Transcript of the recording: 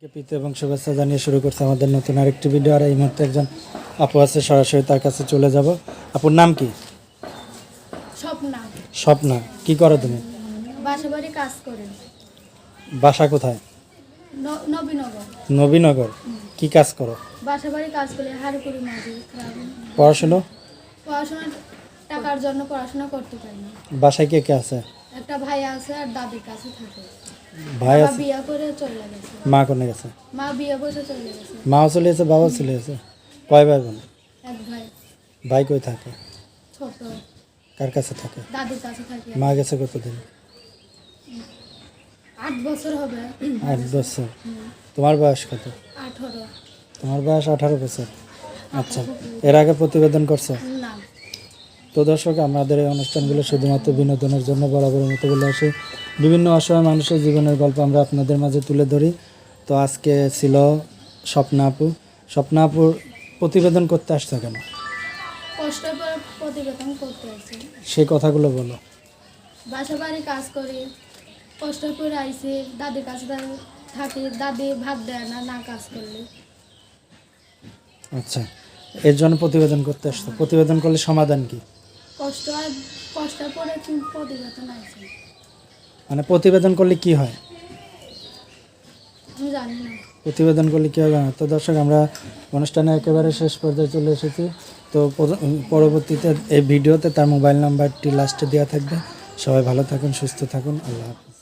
প্রীতি এবং শুভেচ্ছা জানিয়ে শুরু করছে আমাদের নতুন আরেকটি ভিডিও আর এই মুহূর্তে একজন আপু আছে সরাসরি তার কাছে চলে যাব। আপুর নাম কি? স্বপ্না। স্বপ্না কি করো তুমি? বাসা কাজ করেন বাসা কোথায়? ন- নবীনগর। নবীনগর। কি কাজ করো? বাসা কাজ করে হারুপুরি মাঝে পড়াশুনো? পড়াশোনা টাকার জন্য পড়াশোনা করতে পারি না। বাসায় কে কে আছে? একটা ভাই আছে আর দাদির কাছে থাকে। ভাই আছে। বিয়ে করে চলে গেছে। মা কোনে গেছে? মা বিয়ে বসে চলে গেছে। মাও চলে গেছে বাবাও চলে গেছে। কয় ভাই বোন? এক ভাই। ভাই কই থাকে? ছোট। কার কাছে থাকে? দাদির কাছে থাকে। মা গেছে কতদিন? আট বছর হবে। আট বছর। তোমার বয়স কত? আঠারো। তোমার বয়স আঠারো বছর। আচ্ছা এর আগে প্রতিবেদন করছ? না। তো দর্শক আমাদের এই অনুষ্ঠানগুলো শুধুমাত্র বিনোদনের জন্য বরাবরের মতো বলে আসে। বিভিন্ন অসহায় মানুষের জীবনের গল্প আমরা আপনাদের মাঝে তুলে ধরি। তো আজকে ছিল স্বপ্না আপু। স্বপ্না আপুর প্রতিবেদন করতে আসছে কেন? কষ্ট করে প্রতিবেদন করতে সেই কথাগুলো বলো। বাসা বাড়ি কাজ করি কষ্ট করে আইসি দাদির কাছে থাকি দাদি ভাত দেয় না না কাজ করলে। আচ্ছা এর জন্য প্রতিবেদন করতে আসতো প্রতিবেদন করলে সমাধান কি? কষ্ট হয় কষ্ট পরে কিন্তু প্রতিবেদন আইসি মানে প্রতিবেদন করলে কি হয়? আমি জানি না। প্রতিবেদন করলে কী হবে? তো দর্শক আমরা অনুষ্ঠানে একেবারে শেষ পর্যায়ে চলে এসেছি। তো পরবর্তীতে এই ভিডিওতে তার মোবাইল নাম্বারটি লাস্টে দেওয়া থাকবে। সবাই ভালো থাকুন সুস্থ থাকুন। আল্লাহ হাফেজ।